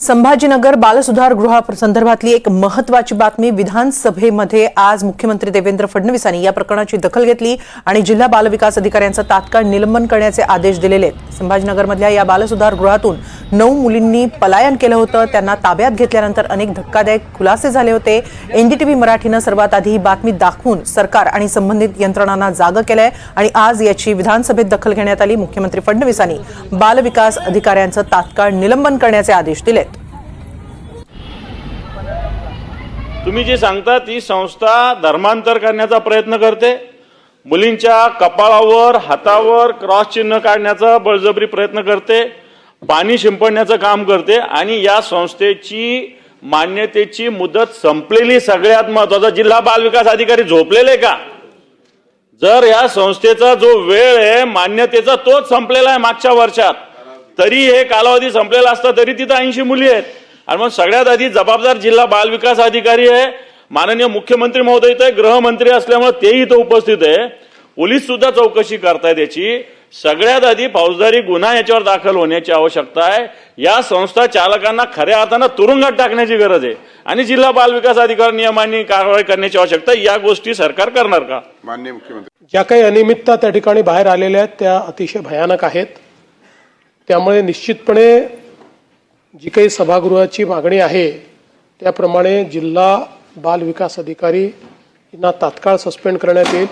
संभाजीनगर बालसुधार गृहासंदर्भातली एक महत्वाची बातमी विधानसभेमध्ये आज मुख्यमंत्री देवेंद्र फडणवीसांनी या प्रकरणाची दखल घेतली आणि जिल्हा बालविकास अधिकाऱ्यांचं तात्काळ निलंबन करण्याचे आदेश दिलेले आहेत. संभाजीनगरमधल्या या बालसुधार गृहातून नऊ मुलींनी पलायन केलं होतं. त्यांना ताब्यात घेतल्यानंतर अनेक धक्कादायक खुलासे झाले होते. एनडीटीव्ही मराठीनं सर्वात आधी ही बातमी दाखवून सरकार आणि संबंधित यंत्रणांना जागं केलंय आणि आज याची विधानसभेत दखल घेण्यात आली. मुख्यमंत्री फडणवीसांनी बालविकास अधिकाऱ्यांचं तात्काळ निलंबन करण्याचे आदेश दिलेत. तुम्ही जी सांगता ती संस्था धर्मांतर करण्याचा प्रयत्न करते. मुलींच्या कपाळावर हातावर क्रॉस चिन्ह काढण्याचा बळजबरी प्रयत्न करते. पाणी शिंपडण्याचं काम करते आणि या संस्थेची मान्यतेची मुदत संपलेली सगळ्यात महत्त्वाचा. जिल्हा बाल विकास अधिकारी झोपलेले का? जर या संस्थेचा जो वेळ आहे मान्यतेचा तोच संपलेला आहे मागच्या वर्षात. तरी हे कालावधी संपलेला असता तरी तिथं ऐंशी मुली आहेत. आणि मग सगळ्यात आधी जबाबदार जिल्हा बाल विकास अधिकारी आहे माननीय मुख्यमंत्री महोदय इथे गृहमंत्री असल्यामुळे तेही इथं उपस्थित आहे. पोलीस सुद्धा चौकशी करतायत याची. सगळ्यात आधी फौजदारी गुन्हा याच्यावर दाखल होण्याची आवश्यकता आहे. या संस्था चालकांना खऱ्या अर्थानं तुरुंगात टाकण्याची गरज आहे. आणि जिल्हा बाल विकास अधिकारी नियमांनी कारवाई करण्याची आवश्यकता. या गोष्टी सरकार करणार का? माननीय मुख्यमंत्री. ज्या काही अनियमितता त्या ठिकाणी बाहेर आलेल्या आहेत त्या अतिशय भयानक आहेत. त्यामुळे निश्चितपणे जी काही सभागृहाची मागणी आहे त्याप्रमाणे जिल्हा बाल विकास अधिकारी यांना तात्काळ सस्पेंड करण्यात येईल.